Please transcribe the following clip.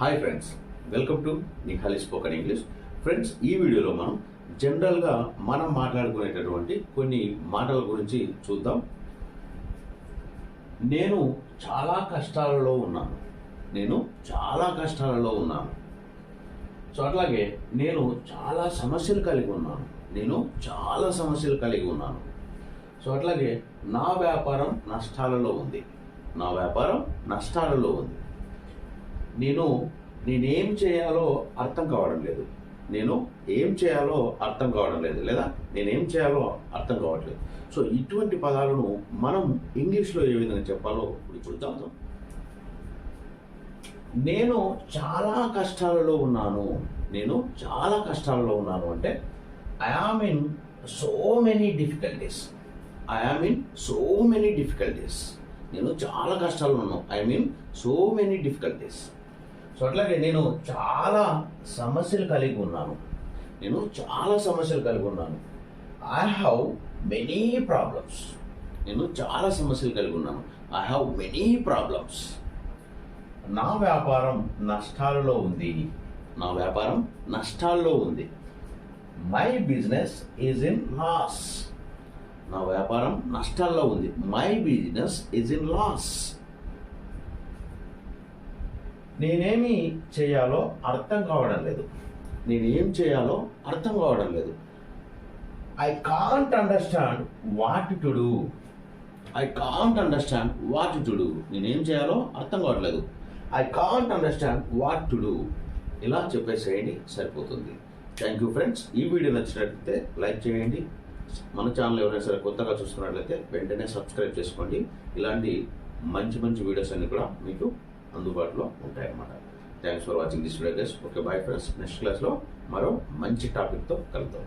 Hi friends welcome to Nikhali spoken English friends ఈ వీడియోలో మనం జనరల్గా మనం మాట్లాడుకునేటటువంటి కొన్ని మాటల గురించి చూద్దాం. నేను చాలా కష్టాలలో ఉన్నాను. నేను చాలా కష్టాలలో ఉన్నాను. సో అట్లాగే నేను చాలా సమస్యలు కలిగి ఉన్నాను. నేను చాలా సమస్యలు కలిగి ఉన్నాను. సో అట్లాగే నా వ్యాపారం నష్టాలలో ఉంది. నా వ్యాపారం నష్టాలలో ఉంది. నేను నేనేం చేయాలో అర్థం కావడం లేదు. నేను ఏం చేయాలో అర్థం కావడం లేదు లేదా నేనేం చేయాలో అర్థం కావట్లేదు సో ఇటువంటి పదాలను మనం ఇంగ్లీష్లో ఏ విధంగా చెప్పాలో ఇప్పుడు చూద్దాం. నేను చాలా కష్టాలలో ఉన్నాను. నేను చాలా కష్టాలలో ఉన్నాను అంటే I am in so many difficulties I am in so many difficulties నేను చాలా కష్టాలు ఉన్నాను. I mean so many difficulties so అట్లాగే నేను చాలా సమస్యలు కలిగి ఉన్నాను. నేను చాలా సమస్యలు కలిగి ఉన్నాను. ఐ హ్యావ్ మెనీ ప్రాబ్లమ్స్ నేను చాలా సమస్యలు కలిగి ఉన్నాను. ఐ హ్యావ్ మెనీ ప్రాబ్లమ్స్ నా వ్యాపారం నష్టాలలో ఉంది. నా వ్యాపారం నష్టాల్లో ఉంది. My business is in loss నా వ్యాపారం నష్టాల్లో ఉంది. My business is in loss నేనేమి చేయాలో అర్థం కావడం లేదు. నేను ఏం చేయాలో అర్థం కావడం లేదు. I can't understand what to do I can't understand what to do నేనేం చేయాలో అర్థం కావట్లేదు I can't understand what to do ఇలా చెప్పేసేయండి సరిపోతుంది. థ్యాంక్ యూ ఫ్రెండ్స్ ఈ వీడియో నచ్చినట్లయితే లైక్ చేయండి. మన ఛానల్ ఎవరైనా సరే కొత్తగా చూసుకున్నట్లయితే వెంటనే సబ్స్క్రైబ్ చేసుకోండి. ఇలాంటి మంచి మంచి వీడియోస్ అన్ని కూడా మీకు అందుబాటులో ఉంటాయన్నమాట. Thanks for watching this video guys okay bye friends next క్లాస్లో మరో మంచి టాపిక్తో కలుద్దాం.